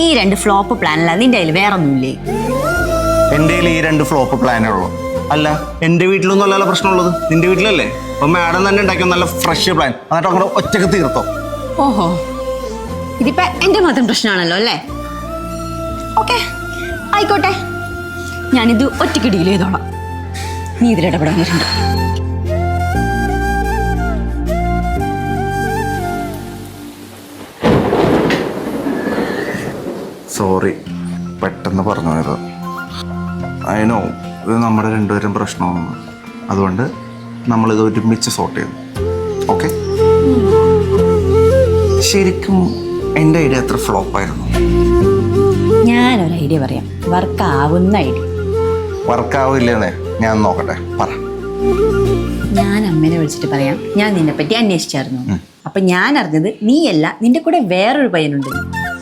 ഈ രണ്ട് flop plan അല്ല നിന്റെ കയ്യിൽ വേറെ ഒന്നുമില്ലേ എന്റെ കയ്യിൽ ഈ രണ്ട് ഫ്ലോപ്പ് പ്ലാനേ ഉള്ളൂ. അല്ല എന്റെ വീട്ടിലൊന്നും അല്ലല്ലോ പ്രശ്നമുള്ളത്. നിന്റെ വീട്ടിലല്ലേ? അപ്പൊ മാഡം തന്നെ ഉണ്ടാക്കിയ നല്ല ഫ്രഷ് പ്ലാൻ എന്നിട്ട് അങ്ങനെ ഒറ്റയ്ക്ക് തീർത്തോ. ഓഹോ. ഇതിപ്പോ എന്റെ മാത്രം പ്രശ്നമാണല്ലോ അല്ലേ? ഓക്കെ ആയിക്കോട്ടെ. ഞാനിത് ഒറ്റയ്ക്ക് ഡീൽ ചെയ്തോളാം. നീ ഇതിൽ ഇടപെടാൻ സോറി പെട്ടെന്ന് പറഞ്ഞു പോയത്. അതിനോ ഇത് നമ്മുടെ രണ്ടുപേരും പ്രശ്നമാണ്. അതുകൊണ്ട് നമ്മളിത് ഒരുമിച്ച് സോർട്ട് ചെയ്തു. ഓക്കെ ശരിക്കും എന്റെ ഐഡിയ എത്ര ഫ്ലോപ്പായിരുന്നു ഞാനൊരു ഐഡിയ പറയാം. വർക്ക് ആവുന്ന ഐഡിയ. വർക്ക് ആവില്ലേ ഞാൻ നോക്കട്ടെ പറ. ഞാൻ അമ്മേനെ വിളിച്ചിട്ട് പറയാം. ഞാൻ നിന്നെ പറ്റി അന്വേഷിച്ചായിരുന്നു അപ്പൊ ഞാൻ അറിഞ്ഞത് നീയല്ല നിന്റെ കൂടെ വേറൊരു പയ്യനുണ്ട്.